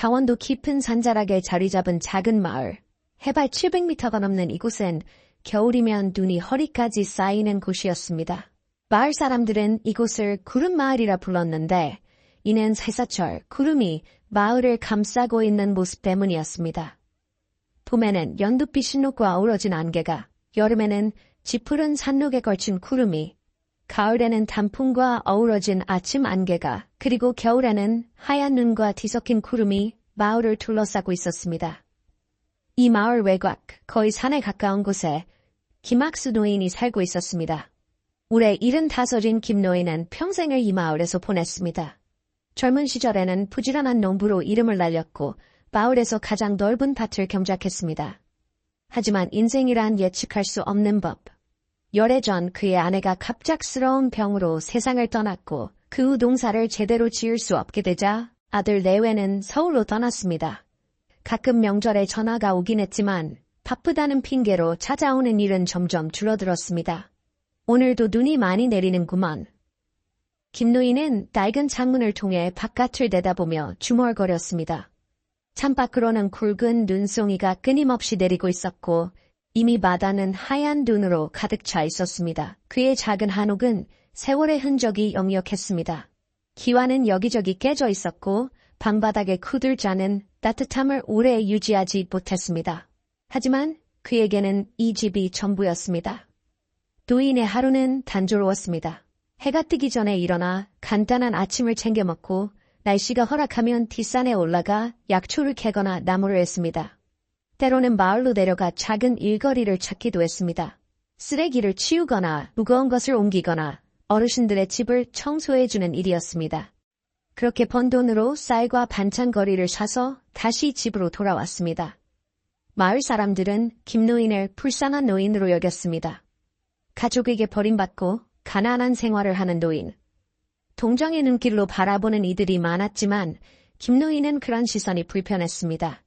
강원도 깊은 산자락에 자리 잡은 작은 마을. 해발 700m가 넘는 이곳은 겨울이면 눈이 허리까지 쌓이는 곳이었습니다. 마을 사람들은 이곳을 구름 마을이라 불렀는데 이는 새사철 구름이 마을을 감싸고 있는 모습 때문이었습니다. 봄에는 연두빛 신옥과 어우러진 안개가, 여름에는 짙푸른 산록에 걸친 구름이, 가을에는 단풍과 어우러진 아침 안개가, 그리고 겨울에는 하얀 눈과 뒤섞인 구름이 마을을 둘러싸고 있었습니다. 이 마을 외곽, 거의 산에 가까운 곳에 김학수 노인이 살고 있었습니다. 올해 75인 김 노인은 평생을 이 마을에서 보냈습니다. 젊은 시절에는 부지런한 농부로 이름을 날렸고 마을에서 가장 넓은 밭을 경작했습니다. 하지만 인생이란 예측할 수 없는 법. 열애 전 그의 아내가 갑작스러운 병으로 세상을 떠났고 그 후 농사를 제대로 지을 수 없게 되자 아들 내외는 서울로 떠났습니다. 가끔 명절에 전화가 오긴 했지만 바쁘다는 핑계로 찾아오는 일은 점점 줄어들었습니다. 오늘도 눈이 많이 내리는구먼. 김노인은 낡은 창문을 통해 바깥을 내다보며 주멀거렸습니다. 창밖으로는 굵은 눈송이가 끊임없이 내리고 있었고 이미 바다는 하얀 눈으로 가득 차 있었습니다. 그의 작은 한옥은 세월의 흔적이 역력했습니다. 기와는 여기저기 깨져 있었고 방바닥의 쿠들자는 따뜻함을 오래 유지하지 못했습니다. 하지만 그에게는 이 집이 전부였습니다. 노인의 하루는 단조로웠습니다. 해가 뜨기 전에 일어나 간단한 아침을 챙겨 먹고 날씨가 허락하면 뒷산에 올라가 약초를 캐거나 나무를 했습니다. 때로는 마을로 내려가 작은 일거리를 찾기도 했습니다. 쓰레기를 치우거나 무거운 것을 옮기거나 어르신들의 집을 청소해주는 일이었습니다. 그렇게 번 돈으로 쌀과 반찬거리를 사서 다시 집으로 돌아왔습니다. 마을 사람들은 김노인을 불쌍한 노인으로 여겼습니다. 가족에게 버림받고 가난한 생활을 하는 노인. 동정의 눈길로 바라보는 이들이 많았지만 김노인은 그런 시선이 불편했습니다.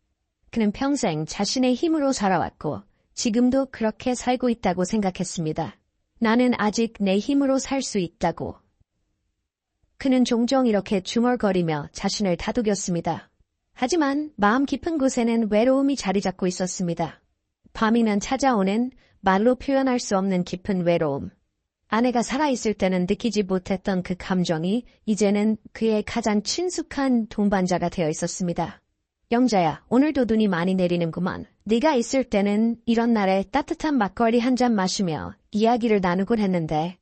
그는 평생 자신의 힘으로 살아왔고 지금도 그렇게 살고 있다고 생각했습니다. 나는 아직 내 힘으로 살 수 있다고. 그는 종종 이렇게 중얼거리며 자신을 다독였습니다. 하지만 마음 깊은 곳에는 외로움이 자리 잡고 있었습니다. 밤이면 찾아오는 말로 표현할 수 없는 깊은 외로움. 아내가 살아있을 때는 느끼지 못했던 그 감정이 이제는 그의 가장 친숙한 동반자가 되어 있었습니다. 영자야, 오늘도 눈이 많이 내리는구만. 네가 있을 때는 이런 날에 따뜻한 막걸리 한 잔 마시며 이야기를 나누곤 했는데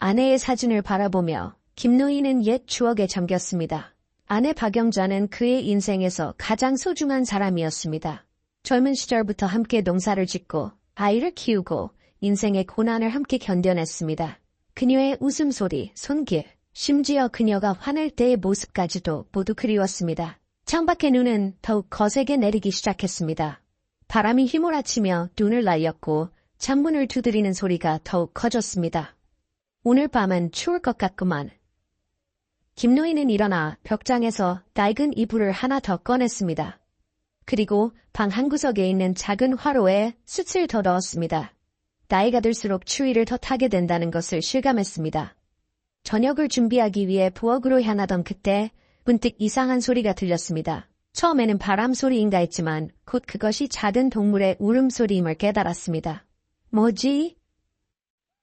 아내의 사진을 바라보며 김노인은 옛 추억에 잠겼습니다. 아내 박영자는 그의 인생에서 가장 소중한 사람이었습니다. 젊은 시절부터 함께 농사를 짓고 아이를 키우고 인생의 고난을 함께 견뎌냈습니다. 그녀의 웃음소리, 손길, 심지어 그녀가 화낼 때의 모습까지도 모두 그리웠습니다. 창밖의 눈은 더욱 거세게 내리기 시작했습니다. 바람이 휘몰아치며 눈을 날렸고 창문을 두드리는 소리가 더욱 커졌습니다. 오늘 밤은 추울 것 같구만. 김노인은 일어나 벽장에서 낡은 이불을 하나 더 꺼냈습니다. 그리고 방 한구석에 있는 작은 화로에 숯을 더 넣었습니다. 나이가 들수록 추위를 더 타게 된다는 것을 실감했습니다. 저녁을 준비하기 위해 부엌으로 향하던 그때 문득 이상한 소리가 들렸습니다. 처음에는 바람 소리인가 했지만 곧 그것이 작은 동물의 울음소리임을 깨달았습니다. 뭐지?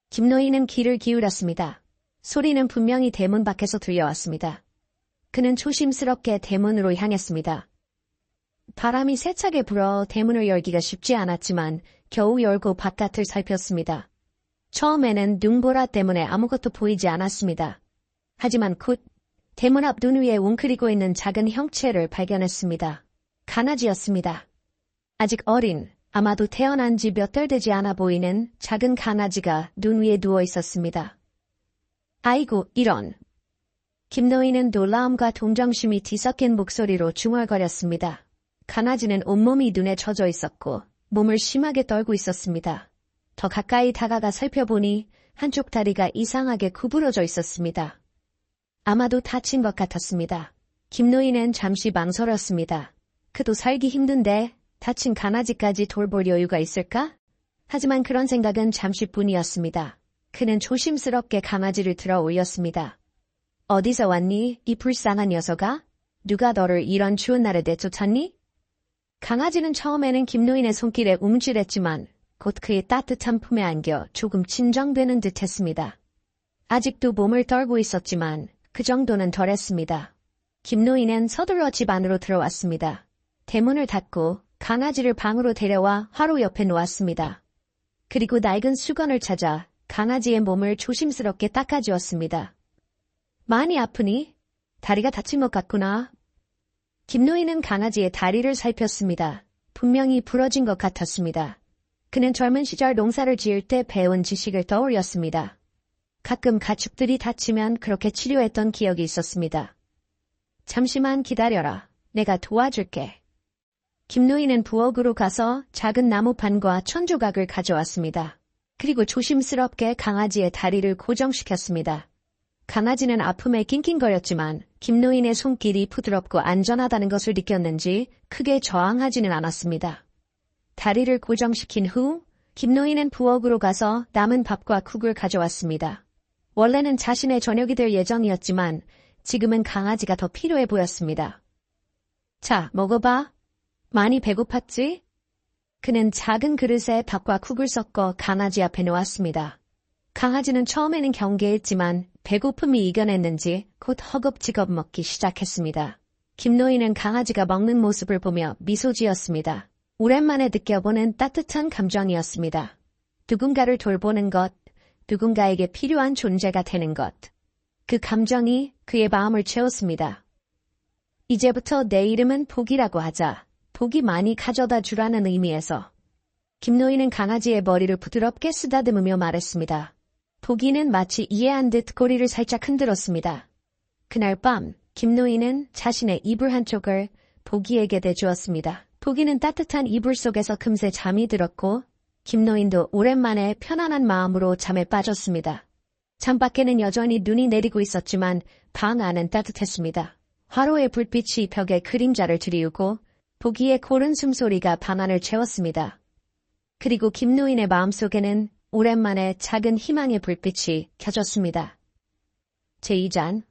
김노인은 귀를 기울였습니다. 소리는 분명히 대문 밖에서 들려왔습니다. 그는 조심스럽게 대문으로 향했습니다. 바람이 세차게 불어 대문을 열기가 쉽지 않았지만 겨우 열고 바깥을 살폈습니다. 처음에는 눈보라 때문에 아무것도 보이지 않았습니다. 하지만 곧 대문 앞 눈 위에 웅크리고 있는 작은 형체를 발견했습니다. 가나지였습니다. 아직 어린, 아마도 태어난 지 몇 달 되지 않아 보이는 작은 가나지가 눈 위에 누워 있었습니다. 아이고, 이런. 김노인은 놀라움과 동정심이 뒤섞인 목소리로 중얼거렸습니다. 가나지는 온몸이 눈에 젖어 있었고 몸을 심하게 떨고 있었습니다. 더 가까이 다가가 살펴보니 한쪽 다리가 이상하게 구부러져 있었습니다. 아마도 다친 것 같았습니다. 김노인은 잠시 망설였습니다. 그도 살기 힘든데 다친 가나지까지 돌볼 여유가 있을까? 하지만 그런 생각은 잠시뿐이었습니다. 그는 조심스럽게 강아지를 들어 올렸습니다. 어디서 왔니, 이 불쌍한 녀석아? 누가 너를 이런 추운 날에 내쫓았니? 강아지는 처음에는 김노인의 손길에 움찔했지만 곧 그의 따뜻한 품에 안겨 조금 진정되는 듯 했습니다. 아직도 몸을 떨고 있었지만 그 정도는 덜했습니다. 김노인은 서둘러 집 안으로 들어왔습니다. 대문을 닫고 강아지를 방으로 데려와 화로 옆에 놓았습니다. 그리고 낡은 수건을 찾아 강아지의 몸을 조심스럽게 닦아주었습니다. 많이 아프니? 다리가 다친 것 같구나. 김노인은 강아지의 다리를 살폈습니다. 분명히 부러진 것 같았습니다. 그는 젊은 시절 농사를 지을 때 배운 지식을 떠올렸습니다. 가끔 가축들이 다치면 그렇게 치료했던 기억이 있었습니다. 잠시만 기다려라. 내가 도와줄게. 김노인은 부엌으로 가서 작은 나무판과 천조각을 가져왔습니다. 그리고 조심스럽게 강아지의 다리를 고정시켰습니다. 강아지는 아픔에 낑낑거렸지만 김노인의 손길이 부드럽고 안전하다는 것을 느꼈는지 크게 저항하지는 않았습니다. 다리를 고정시킨 후 김노인은 부엌으로 가서 남은 밥과 국을 가져왔습니다. 원래는 자신의 저녁이 될 예정이었지만 지금은 강아지가 더 필요해 보였습니다. 자, 먹어봐. 많이 배고팠지? 그는 작은 그릇에 밥과 국을 섞어 강아지 앞에 놓았습니다. 강아지는 처음에는 경계했지만 배고픔이 이겨냈는지 곧 허겁지겁 먹기 시작했습니다. 김노인은 강아지가 먹는 모습을 보며 미소 지었습니다. 오랜만에 느껴보는 따뜻한 감정이었습니다. 누군가를 돌보는 것, 누군가에게 필요한 존재가 되는 것. 그 감정이 그의 마음을 채웠습니다. 이제부터 내 이름은 복이라고 하자. 복이 많이 가져다 주라는 의미에서. 김노인은 강아지의 머리를 부드럽게 쓰다듬으며 말했습니다. 복이는 마치 이해 한 듯 꼬리를 살짝 흔들었습니다. 그날 밤 김노인은 자신의 이불 한쪽을 보기에게 대주었습니다. 보기는 따뜻한 이불 속에서 금세 잠이 들었고 김노인도 오랜만에 편안한 마음으로 잠에 빠졌습니다. 창밖에는 여전히 눈이 내리고 있었지만 방 안은 따뜻했습니다. 화로의 불빛이 벽에 그림자를 드리우고 보기의 고른 숨소리가 방안을 채웠습니다. 그리고 김노인의 마음속에는 오랜만에 작은 희망의 불빛이 켜졌습니다. 제2장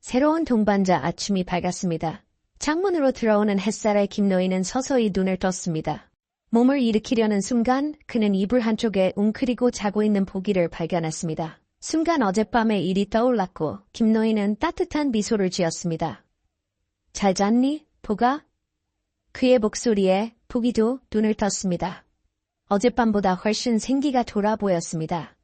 새로운 동반자 아침이 밝았습니다. 창문으로 들어오는 햇살에 김노인은 서서히 눈을 떴습니다. 몸을 일으키려는 순간 그는 이불 한쪽에 웅크리고 자고 있는 보기를 발견했습니다. 순간 어젯밤의 일이 떠올랐고 김노인은 따뜻한 미소를 지었습니다. 잘 잤니, 보가? 그의 목소리에 보기도 눈을 떴습니다. 어젯밤보다 훨씬 생기가 돌아 보였습니다.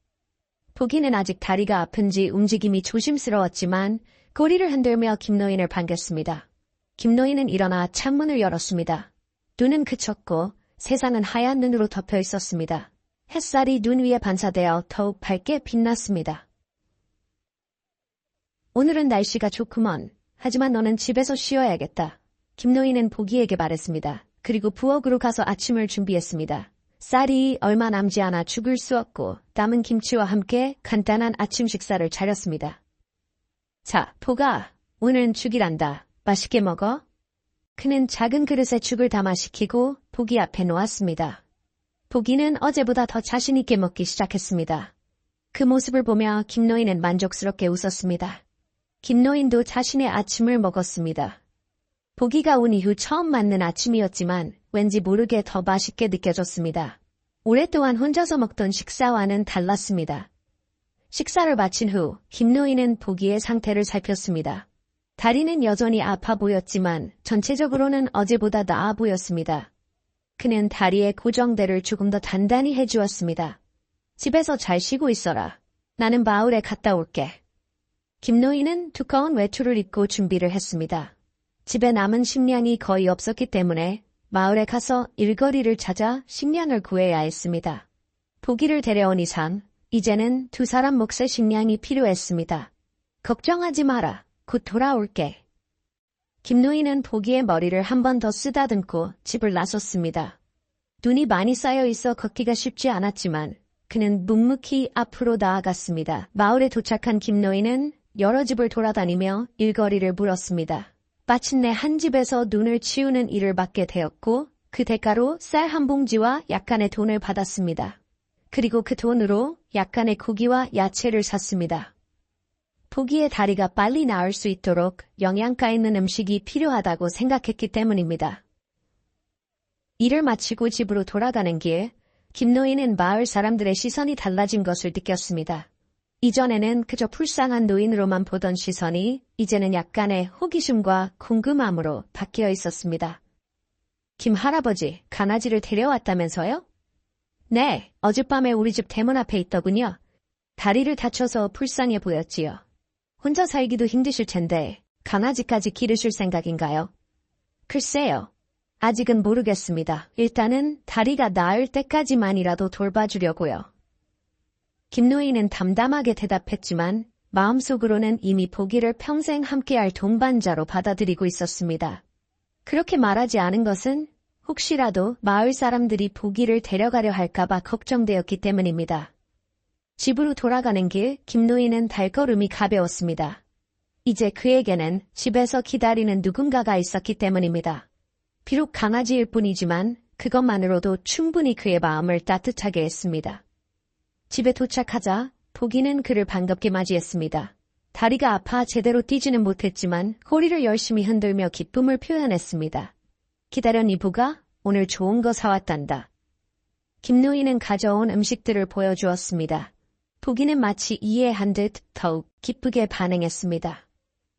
보기는 아직 다리가 아픈지 움직임이 조심스러웠지만 꼬리를 흔들며 김노인을 반겼습니다. 김노인은 일어나 창문을 열었습니다. 눈은 그쳤고 세상은 하얀 눈으로 덮여 있었습니다. 햇살이 눈 위에 반사되어 더욱 밝게 빛났습니다. 오늘은 날씨가 좋구먼. 하지만 너는 집에서 쉬어야겠다. 김노인은 보기에게 말했습니다. 그리고 부엌으로 가서 아침을 준비했습니다. 쌀이 얼마 남지 않아 죽을 수 없고 남은 김치와 함께 간단한 아침 식사를 차렸습니다. 자, 보가, 오늘은 죽이란다. 맛있게 먹어. 그는 작은 그릇에 죽을 담아 식히고 보기 앞에 놓았습니다. 보기는 어제보다 더 자신있게 먹기 시작했습니다. 그 모습을 보며 김노인은 만족스럽게 웃었습니다. 김노인도 자신의 아침을 먹었습니다. 보기가 온 이후 처음 맞는 아침이었지만 왠지 모르게 더 맛있게 느껴졌습니다. 오랫동안 혼자서 먹던 식사와는 달랐습니다. 식사를 마친 후 김노인은 보기의 상태를 살폈습니다. 다리는 여전히 아파 보였지만 전체적으로는 어제보다 나아 보였습니다. 그는 다리의 고정대를 조금 더 단단히 해주었습니다. 집에서 잘 쉬고 있어라. 나는 마을에 갔다 올게. 김노인은 두꺼운 외투를 입고 준비를 했습니다. 집에 남은 식량이 거의 없었기 때문에 마을에 가서 일거리를 찾아 식량을 구해야 했습니다. 보기를 데려온 이상 이제는 두 사람 몫의 식량이 필요했습니다. 걱정하지 마라. 곧 돌아올게. 김노인은 보기의 머리를 한 번 더 쓰다듬고 집을 나섰습니다. 눈이 많이 쌓여 있어 걷기가 쉽지 않았지만 그는 묵묵히 앞으로 나아갔습니다. 마을에 도착한 김노인은 여러 집을 돌아다니며 일거리를 물었습니다. 마침내 한 집에서 눈을 치우는 일을 맡게 되었고 그 대가로 쌀 한 봉지와 약간의 돈을 받았습니다. 그리고 그 돈으로 약간의 고기와 야채를 샀습니다. 보기에 다리가 빨리 나을 수 있도록 영양가 있는 음식이 필요하다고 생각했기 때문입니다. 일을 마치고 집으로 돌아가는 길, 김노인은 마을 사람들의 시선이 달라진 것을 느꼈습니다. 이전에는 그저 불쌍한 노인으로만 보던 시선이 이제는 약간의 호기심과 궁금함으로 바뀌어 있었습니다. 김 할아버지, 강아지를 데려왔다면서요? 네, 어젯밤에 우리 집 대문 앞에 있더군요. 다리를 다쳐서 불쌍해 보였지요. 혼자 살기도 힘드실 텐데 강아지까지 기르실 생각인가요? 글쎄요. 아직은 모르겠습니다. 일단은 다리가 나을 때까지만이라도 돌봐주려고요. 김노인은 담담하게 대답했지만 마음속으로는 이미 보기를 평생 함께할 동반자로 받아들이고 있었습니다. 그렇게 말하지 않은 것은 혹시라도 마을 사람들이 보기를 데려가려 할까봐 걱정되었기 때문입니다. 집으로 돌아가는 길 김노인은 발걸음이 가벼웠습니다. 이제 그에게는 집에서 기다리는 누군가가 있었기 때문입니다. 비록 강아지일 뿐이지만 그것만으로도 충분히 그의 마음을 따뜻하게 했습니다. 집에 도착하자 보기는 그를 반갑게 맞이했습니다. 다리가 아파 제대로 뛰지는 못했지만 허리를 열심히 흔들며 기쁨을 표현했습니다. 기다려 니부가 오늘 좋은 거 사왔단다. 김노인은 가져온 음식들을 보여주었습니다. 보기는 마치 이해한 듯 더욱 기쁘게 반응했습니다.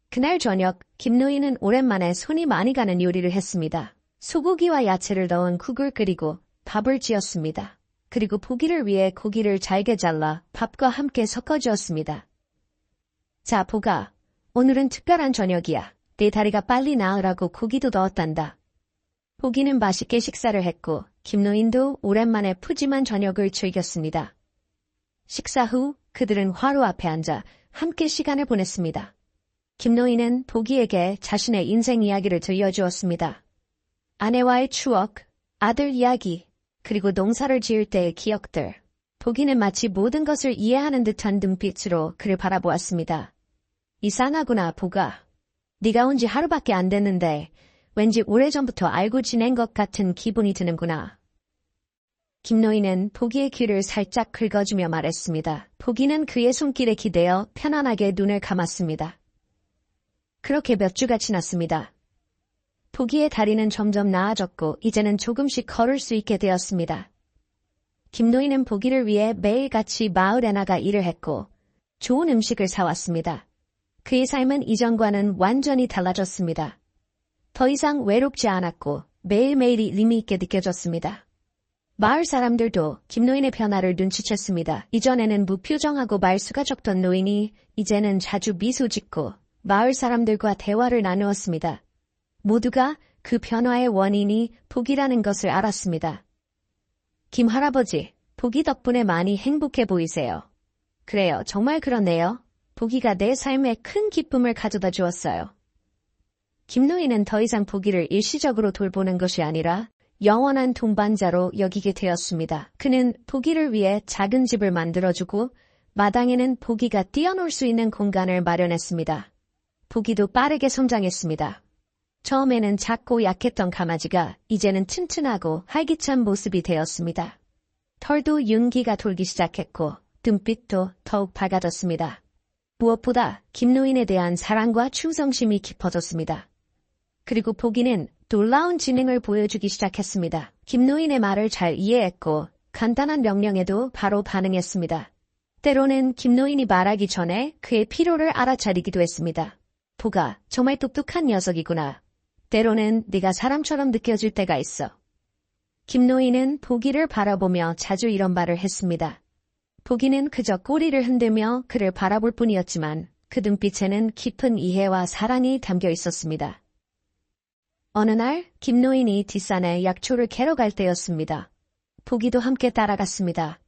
그날 저녁 김노인은 오랜만에 손이 많이 가는 요리를 했습니다. 소고기와 야채를 넣은 국을 끓이고 밥을 지었습니다. 그리고 보기를 위해 고기를 잘게 잘라 밥과 함께 섞어 주었습니다. 자, 보가. 오늘은 특별한 저녁이야. 내 다리가 빨리 나으라고 고기도 넣었단다. 보기는 맛있게 식사를 했고 김노인도 오랜만에 푸짐한 저녁을 즐겼습니다. 식사 후 그들은 화로 앞에 앉아 함께 시간을 보냈습니다. 김노인은 보기에게 자신의 인생 이야기를 들려주었습니다. 아내와의 추억, 아들 이야기, 그리고 농사를 지을 때의 기억들. 보기는 마치 모든 것을 이해하는 듯한 눈빛으로 그를 바라보았습니다. 이상하구나, 보가. 네가 온 지 하루밖에 안 됐는데 왠지 오래전부터 알고 지낸 것 같은 기분이 드는구나. 김노인은 보기의 귀를 살짝 긁어주며 말했습니다. 보기는 그의 손길에 기대어 편안하게 눈을 감았습니다. 그렇게 몇 주가 지났습니다. 보기의 다리는 점점 나아졌고 이제는 조금씩 걸을 수 있게 되었습니다. 김노인은 보기를 위해 매일같이 마을에 나가 일을 했고 좋은 음식을 사왔습니다. 그의 삶은 이전과는 완전히 달라졌습니다. 더 이상 외롭지 않았고 매일매일이 의미 있게 느껴졌습니다. 마을 사람들도 김노인의 변화를 눈치챘습니다. 이전에는 무표정하고 말수가 적던 노인이 이제는 자주 미소 짓고 마을 사람들과 대화를 나누었습니다. 모두가 그 변화의 원인이 복이라는 것을 알았습니다. 김 할아버지, 복이 덕분에 많이 행복해 보이세요. 그래요, 정말 그렇네요. 보기가 내 삶에 큰 기쁨을 가져다 주었어요. 김노인은 더 이상 보기를 일시적으로 돌보는 것이 아니라 영원한 동반자로 여기게 되었습니다. 그는 보기를 위해 작은 집을 만들어주고 마당에는 보기가 뛰어놀 수 있는 공간을 마련했습니다. 보기도 빠르게 성장했습니다. 처음에는 작고 약했던 강아지가 이제는 튼튼하고 활기찬 모습이 되었습니다. 털도 윤기가 돌기 시작했고 눈빛도 더욱 밝아졌습니다. 무엇보다 김노인에 대한 사랑과 충성심이 깊어졌습니다. 그리고 보기는 놀라운 지능을 보여주기 시작했습니다. 김노인의 말을 잘 이해했고 간단한 명령에도 바로 반응했습니다. 때로는 김노인이 말하기 전에 그의 필요를 알아차리기도 했습니다. 보가 정말 똑똑한 녀석이구나. 때로는 네가 사람처럼 느껴질 때가 있어. 김노인은 보기를 바라보며 자주 이런 말을 했습니다. 보기는 그저 꼬리를 흔들며 그를 바라볼 뿐이었지만 그 눈빛에는 깊은 이해와 사랑이 담겨 있었습니다. 어느 날 김노인이 뒷산에 약초를 캐러 갈 때였습니다. 보기도 함께 따라갔습니다.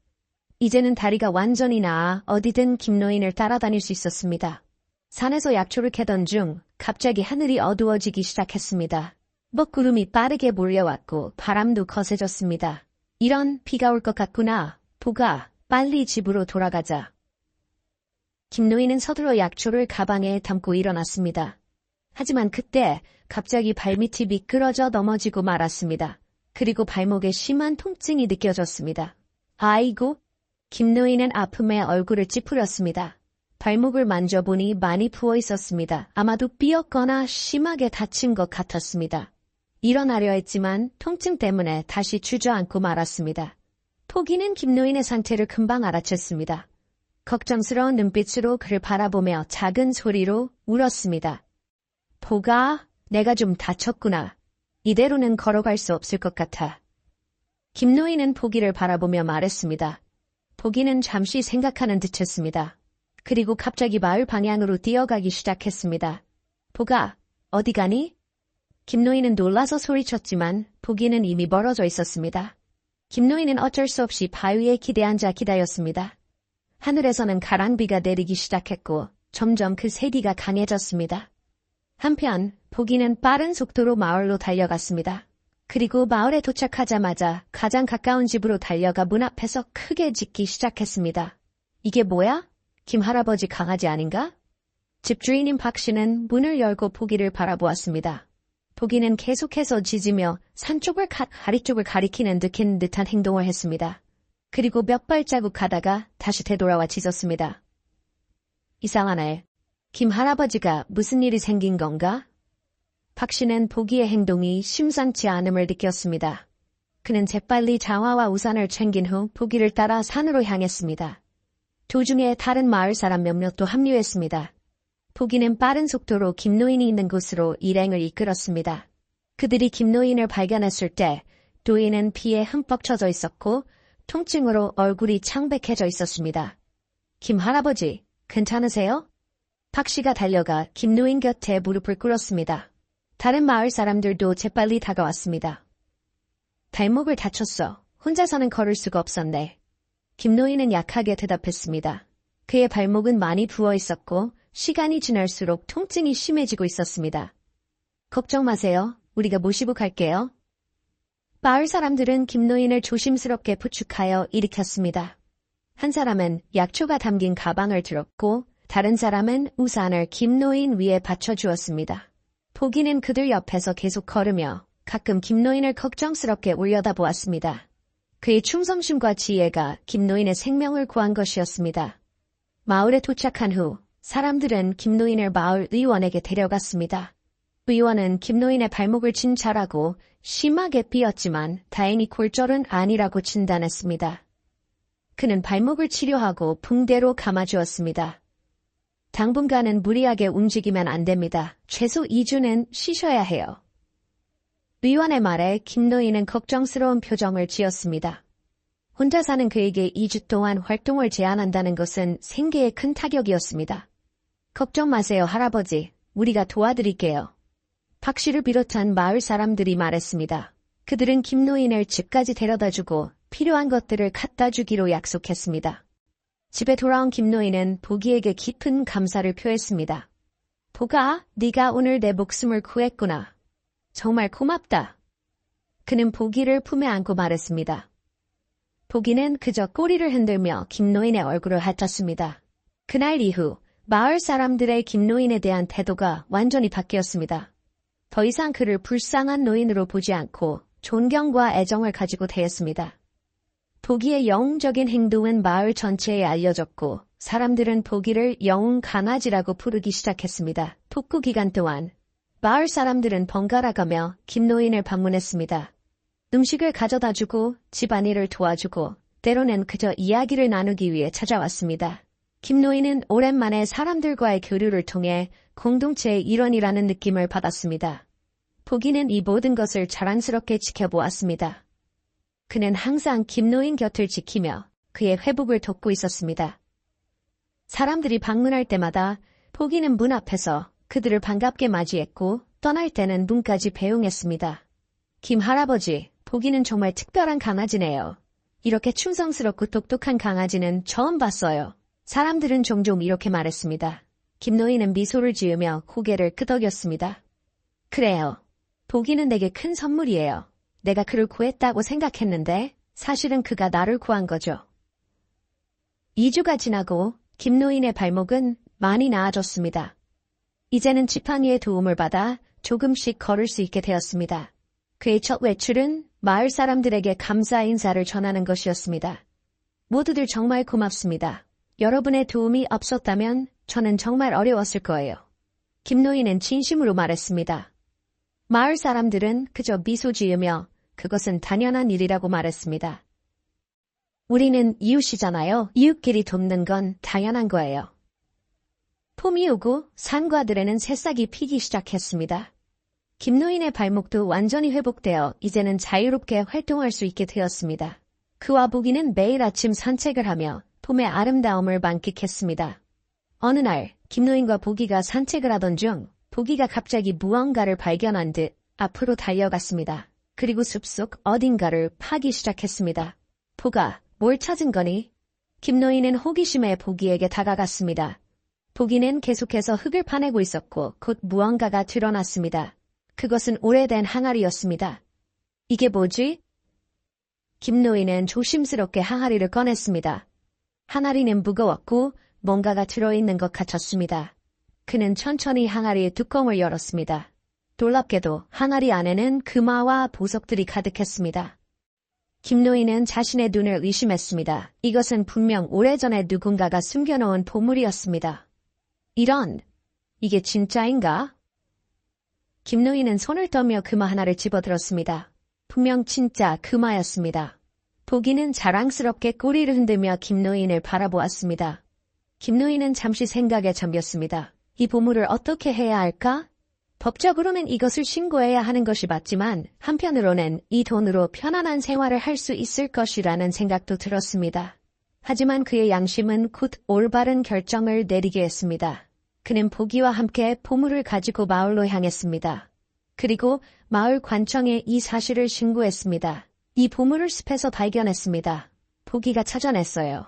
이제는 다리가 완전히 나아 어디든 김노인을 따라다닐 수 있었습니다. 산에서 약초를 캐던 중 갑자기 하늘이 어두워지기 시작했습니다. 먹구름이 빠르게 몰려왔고 바람도 거세졌습니다. 이런 비가 올 것 같구나. 보가 빨리 집으로 돌아가자. 김노인은 서둘러 약초를 가방에 담고 일어났습니다. 하지만 그때 갑자기 발밑이 미끄러져 넘어지고 말았습니다. 그리고 발목에 심한 통증이 느껴졌습니다. 아이고! 김노인은 아픔에 얼굴을 찌푸렸습니다. 발목을 만져보니 많이 부어 있었습니다. 아마도 삐었거나 심하게 다친 것 같았습니다. 일어나려 했지만 통증 때문에 다시 주저앉고 말았습니다. 포기는 김노인의 상태를 금방 알아챘습니다. 걱정스러운 눈빛으로 그를 바라보며 작은 소리로 울었습니다. 보가, 내가 좀 다쳤구나. 이대로는 걸어갈 수 없을 것 같아. 김노인은 포기를 바라보며 말했습니다. 포기는 잠시 생각하는 듯 했습니다. 그리고 갑자기 마을 방향으로 뛰어가기 시작했습니다. 보가, 어디 가니? 김노인은 놀라서 소리쳤지만 보기는 이미 멀어져 있었습니다. 김노인은 어쩔 수 없이 바위에 기대앉아 기다렸습니다. 하늘에서는 가랑비가 내리기 시작했고 점점 그 세디가 강해졌습니다. 한편 보기는 빠른 속도로 마을로 달려갔습니다. 그리고 마을에 도착하자마자 가장 가까운 집으로 달려가 문 앞에서 크게 짖기 시작했습니다. 이게 뭐야? 김 할아버지 강아지 아닌가? 집주인인 박 씨는 문을 열고 보기를 바라보았습니다. 보기는 계속해서 짖으며 산 쪽을 가, 다리 쪽을 가리키는 듯한 듯한 행동을 했습니다. 그리고 몇 발자국 가다가 다시 되돌아와 짖었습니다. 이상하네. 김 할아버지가 무슨 일이 생긴 건가? 박 씨는 보기의 행동이 심상치 않음을 느꼈습니다. 그는 재빨리 장화와 우산을 챙긴 후 보기를 따라 산으로 향했습니다. 도중에 다른 마을 사람 몇몇도 합류했습니다. 보기는 빠른 속도로 김노인이 있는 곳으로 일행을 이끌었습니다. 그들이 김노인을 발견했을 때 도인은 피에 흠뻑 쳐져 있었고 통증으로 얼굴이 창백해져 있었습니다. 김 할아버지, 괜찮으세요? 박 씨가 달려가 김노인 곁에 무릎을 꿇었습니다. 다른 마을 사람들도 재빨리 다가왔습니다. 발목을 다쳤어. 혼자서는 걸을 수가 없었네. 김노인은 약하게 대답했습니다. 그의 발목은 많이 부어 있었고 시간이 지날수록 통증이 심해지고 있었습니다. 걱정 마세요. 우리가 모시고 갈게요. 마을 사람들은 김노인을 조심스럽게 부축하여 일으켰습니다. 한 사람은 약초가 담긴 가방을 들었고 다른 사람은 우산을 김노인 위에 받쳐주었습니다. 보기는 그들 옆에서 계속 걸으며 가끔 김노인을 걱정스럽게 올려다보았습니다. 그의 충성심과 지혜가 김노인의 생명을 구한 것이었습니다. 마을에 도착한 후 사람들은 김노인을 마을 의원에게 데려갔습니다. 의원은 김노인의 발목을 진찰하고 심하게 삐었지만 다행히 골절은 아니라고 진단했습니다. 그는 발목을 치료하고 붕대로 감아주었습니다. 당분간은 무리하게 움직이면 안 됩니다. 최소 2주는 쉬셔야 해요. 의원의 말에 김노인은 걱정스러운 표정을 지었습니다. 혼자 사는 그에게 2주 동안 활동을 제한한다는 것은 생계에 큰 타격이었습니다. 걱정 마세요, 할아버지. 우리가 도와드릴게요. 박 씨를 비롯한 마을 사람들이 말했습니다. 그들은 김노인을 집까지 데려다주고 필요한 것들을 갖다 주기로 약속했습니다. 집에 돌아온 김노인은 보기에게 깊은 감사를 표했습니다. 보가, 네가 오늘 내 목숨을 구했구나. 정말 고맙다. 그는 보기를 품에 안고 말했습니다. 보기는 그저 꼬리를 흔들며 김노인의 얼굴을 핥았습니다. 그날 이후 마을 사람들의 김노인에 대한 태도가 완전히 바뀌었습니다. 더 이상 그를 불쌍한 노인으로 보지 않고 존경과 애정을 가지고 대했습니다. 보기의 영웅적인 행동은 마을 전체에 알려졌고 사람들은 보기를 영웅 강아지라고 부르기 시작했습니다. 복구 기간 동안 마을 사람들은 번갈아가며 김노인을 방문했습니다. 음식을 가져다 주고 집안일을 도와주고 때로는 그저 이야기를 나누기 위해 찾아왔습니다. 김노인은 오랜만에 사람들과의 교류를 통해 공동체의 일원이라는 느낌을 받았습니다. 보기는 이 모든 것을 자랑스럽게 지켜보았습니다. 그는 항상 김노인 곁을 지키며 그의 회복을 돕고 있었습니다. 사람들이 방문할 때마다 보기는 문 앞에서 그들을 반갑게 맞이했고 떠날 때는 문까지 배웅했습니다. 김 할아버지, 보기는 정말 특별한 강아지네요. 이렇게 충성스럽고 똑똑한 강아지는 처음 봤어요. 사람들은 종종 이렇게 말했습니다. 김노인은 미소를 지으며 고개를 끄덕였습니다. 그래요. 보기는 내게 큰 선물이에요. 내가 그를 구했다고 생각했는데 사실은 그가 나를 구한 거죠. 2주가 지나고 김노인의 발목은 많이 나아졌습니다. 이제는 지팡이의 도움을 받아 조금씩 걸을 수 있게 되었습니다. 그의 첫 외출은 마을 사람들에게 감사 인사를 전하는 것이었습니다. 모두들 정말 고맙습니다. 여러분의 도움이 없었다면 저는 정말 어려웠을 거예요. 김노인은 진심으로 말했습니다. 마을 사람들은 그저 미소 지으며 그것은 당연한 일이라고 말했습니다. 우리는 이웃이잖아요. 이웃끼리 돕는 건 당연한 거예요. 봄이 오고 산과들에는 새싹이 피기 시작했습니다. 김노인의 발목도 완전히 회복되어 이제는 자유롭게 활동할 수 있게 되었습니다. 그와 보기는 매일 아침 산책을 하며 봄의 아름다움을 만끽했습니다. 어느 날 김노인과 보기가 산책을 하던 중 보기가 갑자기 무언가를 발견한 듯 앞으로 달려갔습니다. 그리고 숲속 어딘가를 파기 시작했습니다. 보가 뭘 찾은 거니? 김노인은 호기심에 보기에게 다가갔습니다. 보기는 계속해서 흙을 파내고 있었고 곧 무언가가 드러났습니다. 그것은 오래된 항아리였습니다. 이게 뭐지? 김노인은 조심스럽게 항아리를 꺼냈습니다. 항아리는 무거웠고 뭔가가 들어있는 것 같았습니다. 그는 천천히 항아리의 뚜껑을 열었습니다. 놀랍게도 항아리 안에는 금화와 보석들이 가득했습니다. 김노인은 자신의 눈을 의심했습니다. 이것은 분명 오래전에 누군가가 숨겨놓은 보물이었습니다. 이런, 이게 진짜인가? 김노인은 손을 떠며 금화 하나를 집어들었습니다. 분명 진짜 금화였습니다. 보기는 자랑스럽게 꼬리를 흔들며 김노인을 바라보았습니다. 김노인은 잠시 생각에 잠겼습니다. 이 보물을 어떻게 해야 할까? 법적으로는 이것을 신고해야 하는 것이 맞지만 한편으로는 이 돈으로 편안한 생활을 할 수 있을 것이라는 생각도 들었습니다. 하지만 그의 양심은 곧 올바른 결정을 내리게 했습니다. 그는 보기와 함께 보물을 가지고 마을로 향했습니다. 그리고 마을 관청에 이 사실을 신고했습니다. 이 보물을 숲에서 발견했습니다. 보기가 찾아냈어요.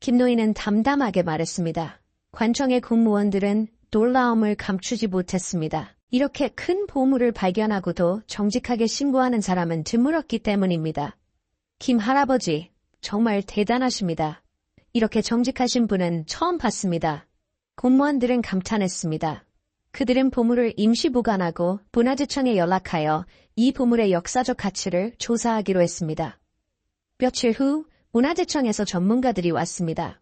김노인은 담담하게 말했습니다. 관청의 공무원들은 놀라움을 감추지 못했습니다. 이렇게 큰 보물을 발견하고도 정직하게 신고하는 사람은 드물었기 때문입니다. 김 할아버지, 정말 대단하십니다. 이렇게 정직하신 분은 처음 봤습니다. 공무원들은 감탄했습니다. 그들은 보물을 임시 보관하고 문화재청에 연락하여 이 보물의 역사적 가치를 조사하기로 했습니다. 며칠 후 문화재청에서 전문가들이 왔습니다.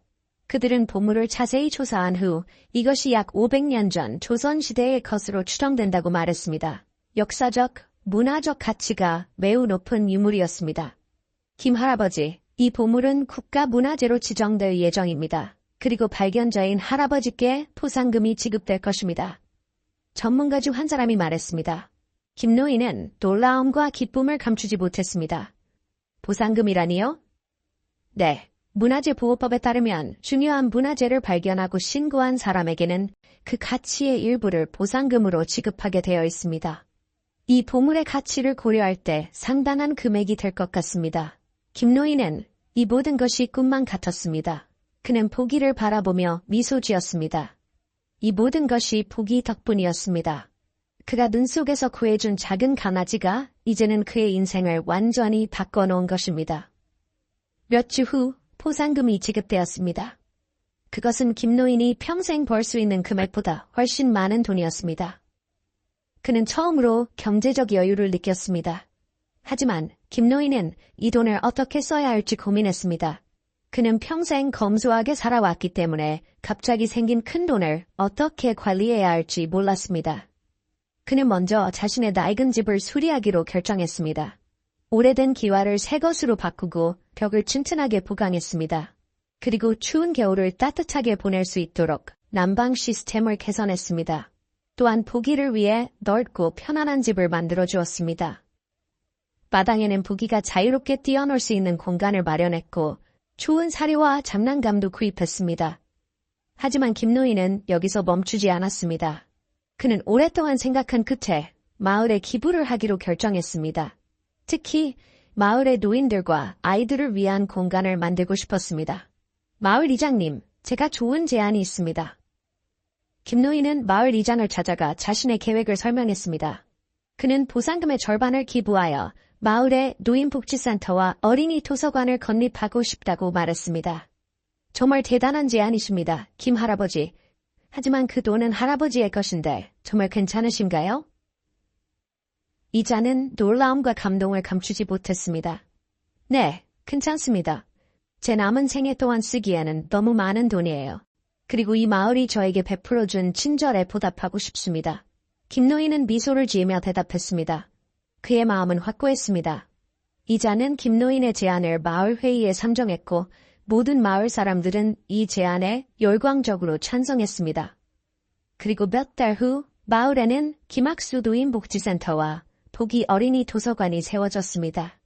그들은 보물을 자세히 조사한 후 이것이 약 500년 전 조선시대의 것으로 추정된다고 말했습니다. 역사적, 문화적 가치가 매우 높은 유물이었습니다. 김 할아버지, 이 보물은 국가문화재로 지정될 예정입니다. 그리고 발견자인 할아버지께 포상금이 지급될 것입니다. 전문가 중 한 사람이 말했습니다. 김노인은 놀라움과 기쁨을 감추지 못했습니다. 보상금이라니요? 네. 문화재 보호법에 따르면 중요한 문화재를 발견하고 신고한 사람에게는 그 가치의 일부를 보상금으로 지급하게 되어 있습니다. 이 보물의 가치를 고려할 때 상당한 금액이 될 것 같습니다. 김노인은 이 모든 것이 꿈만 같았습니다. 그는 보기를 바라보며 미소 지었습니다. 이 모든 것이 보기 덕분이었습니다. 그가 눈 속에서 구해준 작은 강아지가 이제는 그의 인생을 완전히 바꿔놓은 것입니다. 몇 주 후 포상금이 지급되었습니다. 그것은 김노인이 평생 벌 수 있는 금액보다 훨씬 많은 돈이었습니다. 그는 처음으로 경제적 여유를 느꼈습니다. 하지만 김노인은 이 돈을 어떻게 써야 할지 고민했습니다. 그는 평생 검소하게 살아왔기 때문에 갑자기 생긴 큰 돈을 어떻게 관리해야 할지 몰랐습니다. 그는 먼저 자신의 낡은 집을 수리하기로 결정했습니다. 오래된 기와를 새 것으로 바꾸고 벽을 튼튼하게 보강했습니다. 그리고 추운 겨울을 따뜻하게 보낼 수 있도록 난방 시스템을 개선했습니다. 또한 보기를 위해 넓고 편안한 집을 만들어 주었습니다. 마당에는 보기가 자유롭게 뛰어놀 수 있는 공간을 마련했고 좋은 사료와 장난감도 구입했습니다. 하지만 김노인은 여기서 멈추지 않았습니다. 그는 오랫동안 생각한 끝에 마을에 기부를 하기로 결정했습니다. 특히 마을의 노인들과 아이들을 위한 공간을 만들고 싶었습니다. 마을 이장님, 제가 좋은 제안이 있습니다. 김노인은 마을 이장을 찾아가 자신의 계획을 설명했습니다. 그는 보상금의 절반을 기부하여 마을의 노인복지센터와 어린이 도서관을 건립하고 싶다고 말했습니다. 정말 대단한 제안이십니다, 김 할아버지. 하지만 그 돈은 할아버지의 것인데 정말 괜찮으신가요? 이자는 놀라움과 감동을 감추지 못했습니다. 네, 괜찮습니다. 제 남은 생애 동안 쓰기에는 너무 많은 돈이에요. 그리고 이 마을이 저에게 베풀어준 친절에 보답하고 싶습니다. 김노인은 미소를 지으며 대답했습니다. 그의 마음은 확고했습니다. 이자는 김노인의 제안을 마을 회의에 상정했고 모든 마을 사람들은 이 제안에 열광적으로 찬성했습니다. 그리고 몇 달 후 마을에는 김학수 노인복지센터와 보기 어린이 도서관이 세워졌습니다.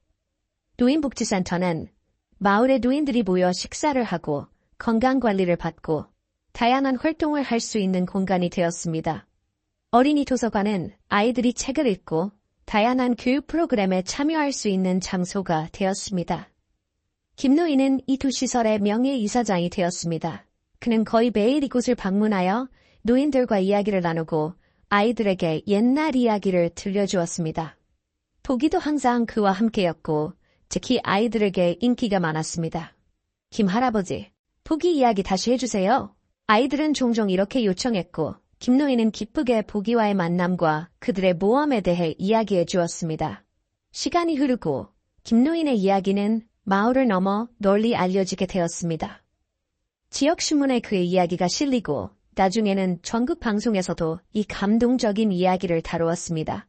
노인복지센터는 마을의 노인들이 모여 식사를 하고 건강관리를 받고 다양한 활동을 할 수 있는 공간이 되었습니다. 어린이 도서관은 아이들이 책을 읽고 다양한 교육 프로그램에 참여할 수 있는 장소가 되었습니다. 김노인은 이 두 시설의 명예이사장이 되었습니다. 그는 거의 매일 이곳을 방문하여 노인들과 이야기를 나누고 아이들에게 옛날 이야기를 들려주었습니다. 보기도 항상 그와 함께였고 특히 아이들에게 인기가 많았습니다. 김 할아버지, 보기 이야기 다시 해주세요. 아이들은 종종 이렇게 요청했고 김노인은 기쁘게 보기와의 만남과 그들의 모험에 대해 이야기해 주었습니다. 시간이 흐르고 김노인의 이야기는 마을을 넘어 널리 알려지게 되었습니다. 지역신문에 그의 이야기가 실리고 나중에는 전국 방송에서도 이 감동적인 이야기를 다루었습니다.